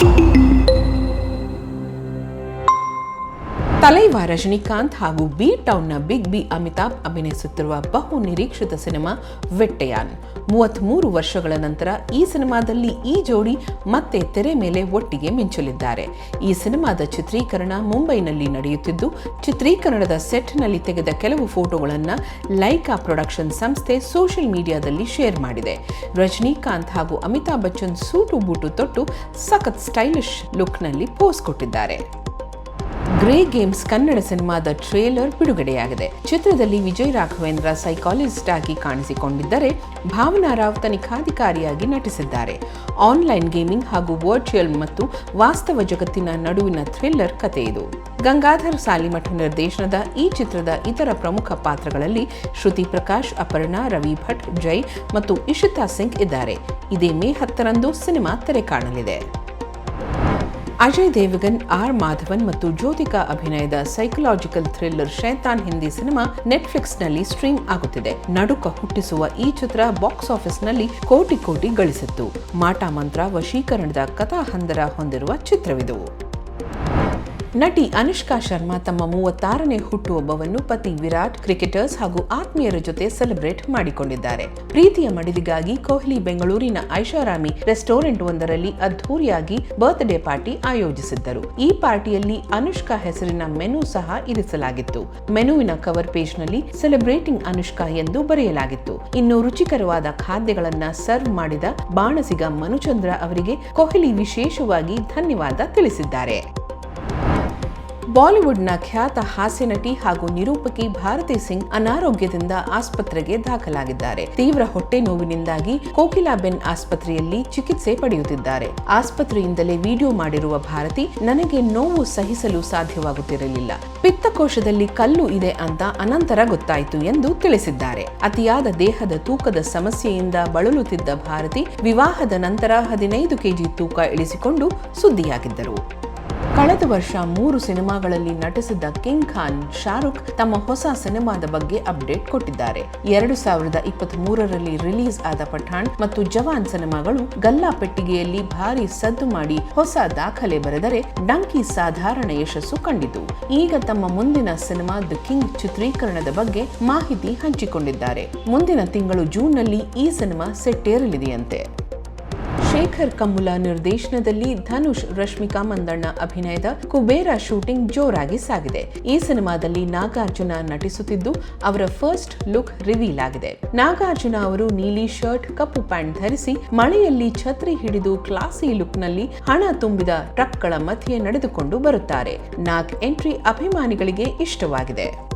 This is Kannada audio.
Thank you. ತಲೈವ ರಜನಿಕಾಂತ್ ಹಾಗೂ ಬಿ ಟೌನ್ನ ಬಿಗ್ ಬಿ ಅಮಿತಾಬ್ ಅಭಿನಯಿಸುತ್ತಿರುವ ಬಹು ನಿರೀಕ್ಷಿತ ಸಿನಿಮಾ ವೆಟ್ಟೆಯಾನ್. ಮೂವತ್ತ್ಮೂರು ವರ್ಷಗಳ ನಂತರ ಈ ಸಿನಿಮಾದಲ್ಲಿ ಈ ಜೋಡಿ ಮತ್ತೆ ತೆರೆ ಮೇಲೆ ಒಟ್ಟಿಗೆ ಮಿಂಚಲಿದ್ದಾರೆ. ಈ ಸಿನಿಮಾದ ಚಿತ್ರೀಕರಣ ಮುಂಬೈನಲ್ಲಿ ನಡೆಯುತ್ತಿದ್ದು, ಚಿತ್ರೀಕರಣದ ಸೆಟ್ನಲ್ಲಿ ತೆಗೆದ ಕೆಲವು ಫೋಟೋಗಳನ್ನು ಲೈಕಾ ಪ್ರೊಡಕ್ಷನ್ ಸಂಸ್ಥೆ ಸೋಷಿಯಲ್ ಮೀಡಿಯಾದಲ್ಲಿ ಶೇರ್ ಮಾಡಿದೆ. ರಜನಿಕಾಂತ್ ಹಾಗೂ ಅಮಿತಾಬ್ ಬಚ್ಚನ್ ಸೂಟು ಬೂಟು ತೊಟ್ಟು ಸಖತ್ ಸ್ಟೈಲಿಶ್ ಲುಕ್ನಲ್ಲಿ ಪೋಸ್ ಕೊಟ್ಟಿದ್ದಾರೆ. ಗ್ರೇ ಗೇಮ್ಸ್ ಕನ್ನಡ ಸಿನಿಮಾದ ಟ್ರೇಲರ್ ಬಿಡುಗಡೆಯಾಗಿದೆ. ಚಿತ್ರದಲ್ಲಿ ವಿಜಯ್ ರಾಘವೇಂದ್ರ ಸೈಕಾಲಜಿಸ್ಟ್ ಆಗಿ ಕಾಣಿಸಿಕೊಂಡಿದ್ದರೆ ಭಾವನಾ ರಾವ್ ತನಿಖಾಧಿಕಾರಿಯಾಗಿ ನಟಿಸಿದ್ದಾರೆ. ಆನ್ಲೈನ್ ಗೇಮಿಂಗ್ ಹಾಗೂ ವರ್ಚುವಲ್ ಮತ್ತು ವಾಸ್ತವ ಜಗತ್ತಿನ ನಡುವಿನ ಥ್ರಿಲ್ಲರ್ ಕತೆ ಇದು. ಗಂಗಾಧರ್ ಸಾಲಿಮಠ ನಿರ್ದೇಶನದ ಈ ಚಿತ್ರದ ಇತರ ಪ್ರಮುಖ ಪಾತ್ರಗಳಲ್ಲಿ ಶ್ರುತಿ ಪ್ರಕಾಶ್, ಅಪರ್ಣಾ, ರವಿ ಭಟ್ ಜೈ ಮತ್ತು ಇಶಿತಾ ಸಿಂಗ್ ಇದ್ದಾರೆ. ಇದೇ ಮೇ ಹತ್ತರಂದು ಸಿನಿಮಾ ತೆರೆ ಕಾಣಲಿದೆ ಅಜಯ್ ದೇವಗನ್, ಆರ್ ಮಾಧವನ್ ಮತ್ತು ಜ್ಯೋತಿಕಾ ಅಭಿನಯದ psychological thriller Shaitaan Hindi cinema ನೆಟ್ಫ್ಲಿಕ್ಸ್ನಲ್ಲಿ stream ಆಗುತ್ತಿದೆ. ನಡುಕ ಹುಟ್ಟಿಸುವ ಈ ಚಿತ್ರ ಬಾಕ್ಸ್ ಆಫೀಸ್ನಲ್ಲಿ ಕೋಟಿ ಕೋಟಿ ಗಳಿಸಿತ್ತು. ಮಾಟ ಮಂತ್ರ ವಶೀಕರಣದ ಕಥಾ ಹಂದರ ಹೊಂದಿರುವ ಚಿತ್ರವಿದು. ನಟಿ ಅನುಷ್ಕಾ ಶರ್ಮಾ ತಮ್ಮ ಮೂವತ್ತಾರನೇ ಹುಟ್ಟುಹಬ್ಬವನ್ನು ಪತಿ ವಿರಾಟ್, ಕ್ರಿಕೆಟರ್ಸ್ ಹಾಗೂ ಆತ್ಮೀಯರ ಜೊತೆ ಸೆಲೆಬ್ರೇಟ್ ಮಾಡಿಕೊಂಡಿದ್ದಾರೆ. ಪ್ರೀತಿಯ ಮಡಿಲಿಗಾಗಿ ಕೊಹ್ಲಿ, ಬೆಂಗಳೂರಿನ ಐಷಾರಾಮಿ ರೆಸ್ಟೋರೆಂಟ್ ಒಂದರಲ್ಲಿ ಅದ್ಧೂರಿಯಾಗಿ ಬರ್ತ್ಡೇ ಪಾರ್ಟಿ ಆಯೋಜಿಸಿದ್ದರು. ಈ ಪಾರ್ಟಿಯಲ್ಲಿ ಅನುಷ್ಕಾ ಹೆಸರಿನ ಮೆನು ಸಹ ಇರಿಸಲಾಗಿತ್ತು. ಮೆನುವಿನ ಕವರ್ ಪೇಜ್ನಲ್ಲಿ ಸೆಲೆಬ್ರೇಟಿಂಗ್ ಅನುಷ್ಕಾ ಎಂದು ಬರೆಯಲಾಗಿತ್ತು. ಇನ್ನು ರುಚಿಕರವಾದ ಖಾದ್ಯಗಳನ್ನ ಸರ್ವ್ ಮಾಡಿದ ಬಾಣಸಿಗ ಮನುಚಂದ್ರ ಅವರಿಗೆ ಕೊಹ್ಲಿ ವಿಶೇಷವಾಗಿ ಧನ್ಯವಾದ ತಿಳಿಸಿದ್ದಾರೆ. ಬಾಲಿವುಡ್ನ ಖ್ಯಾತ ಹಾಸ್ಯ ನಟಿ ಹಾಗೂ ನಿರೂಪಕಿ ಭಾರತಿ ಸಿಂಗ್ ಅನಾರೋಗ್ಯದಿಂದ ಆಸ್ಪತ್ರೆಗೆ ದಾಖಲಾಗಿದ್ದಾರೆ. ತೀವ್ರ ಹೊಟ್ಟೆ ನೋವಿನಿಂದಾಗಿ ಕೋಕಿಲಾಬೆನ್ ಆಸ್ಪತ್ರೆಯಲ್ಲಿ ಚಿಕಿತ್ಸೆ ಪಡೆಯುತ್ತಿದ್ದಾರೆ. ಆಸ್ಪತ್ರೆಯಿಂದಲೇ ವಿಡಿಯೋ ಮಾಡಿರುವ ಭಾರತಿ, ನನಗೆ ನೋವು ಸಹಿಸಲು ಸಾಧ್ಯವಾಗುತ್ತಿರಲಿಲ್ಲ. ಪಿತ್ತಕೋಶದಲ್ಲಿ ಕಲ್ಲು ಇದೆ ಅಂತ ಅನಂತರ ಗೊತ್ತಾಯಿತು ಎಂದು ತಿಳಿಸಿದ್ದಾರೆ. ಅತಿಯಾದ ದೇಹದ ತೂಕದ ಸಮಸ್ಯೆಯಿಂದ ಬಳಲುತ್ತಿದ್ದ ಭಾರತಿ, ವಿವಾಹದ ನಂತರ ಹದಿನೈದು ಕೆಜಿ ತೂಕ ಇಳಿಸಿಕೊಂಡು ಸುದ್ದಿಯಾಗಿದ್ದರು. ಕಳೆದ ವರ್ಷ ಮೂರು ಸಿನಿಮಾಗಳಲ್ಲಿ ನಟಿಸಿದ್ದ ಕಿಂಗ್ ಖಾನ್, ಶಾರುಖ್ ತಮ್ಮ ಹೊಸ ಸಿನಿಮಾದ ಬಗ್ಗೆ ಅಪ್ಡೇಟ್ ಕೊಟ್ಟಿದ್ದಾರೆ. ಎರಡು ಸಾವಿರದ ಇಪ್ಪತ್ತ್ ಮೂರರಲ್ಲಿ ರಿಲೀಸ್ ಆದ ಪಠಾಣ್ ಮತ್ತು ಜವಾನ್ ಸಿನಿಮಾಗಳು ಗಲ್ಲಾ ಪೆಟ್ಟಿಗೆಯಲ್ಲಿ ಭಾರಿ ಸದ್ದು ಮಾಡಿ ಹೊಸ ದಾಖಲೆ ಬರೆದರೆ ಡಂಕಿ ಸಾಧಾರಣ ಯಶಸ್ಸು ಕಂಡಿತು. ಈಗ ತಮ್ಮ ಮುಂದಿನ ಸಿನಿಮಾ ದ ಕಿಂಗ್ ಚಿತ್ರೀಕರಣದ ಬಗ್ಗೆ ಮಾಹಿತಿ ಹಂಚಿಕೊಂಡಿದ್ದಾರೆ. ಮುಂದಿನ ತಿಂಗಳು ಜೂನ್ನಲ್ಲಿ ಈ ಸಿನಿಮಾ ಸೆಟ್ಟೇರಲಿದೆಯಂತೆ. ಶೇಖರ್ ಕಮ್ಮುಲ ನಿರ್ದೇಶನದಲ್ಲಿ ಧನುಷ್, ರಶ್ಮಿಕಾ ಮಂದಣ್ಣ ಅಭಿನಯದ ಕುಬೇರ ಶೂಟಿಂಗ್ ಜೋರಾಗಿ ಸಾಗಿದೆ. ಈ ಸಿನಿಮಾದಲ್ಲಿ ನಾಗಾರ್ಜುನ ನಟಿಸುತ್ತಿದ್ದು, ಅವರ ಫಸ್ಟ್ ಲುಕ್ ರಿವೀಲ್ ಆಗಿದೆ. ನಾಗಾರ್ಜುನ ಅವರು ನೀಲಿ ಶರ್ಟ್, ಕಪ್ಪು ಪ್ಯಾಂಟ್ ಧರಿಸಿ ಮಳೆಯಲ್ಲಿ ಛತ್ರಿ ಹಿಡಿದು ಕ್ಲಾಸಿ ಲುಕ್ನಲ್ಲಿ ಹಣ ತುಂಬಿದ ಟ್ರಕ್ಗಳ ಮಧ್ಯೆ ನಡೆದುಕೊಂಡು ಬರುತ್ತಾರೆ. ನಾಗ್ ಎಂಟ್ರಿ ಅಭಿಮಾನಿಗಳಿಗೆ ಇಷ್ಟವಾಗಿದೆ.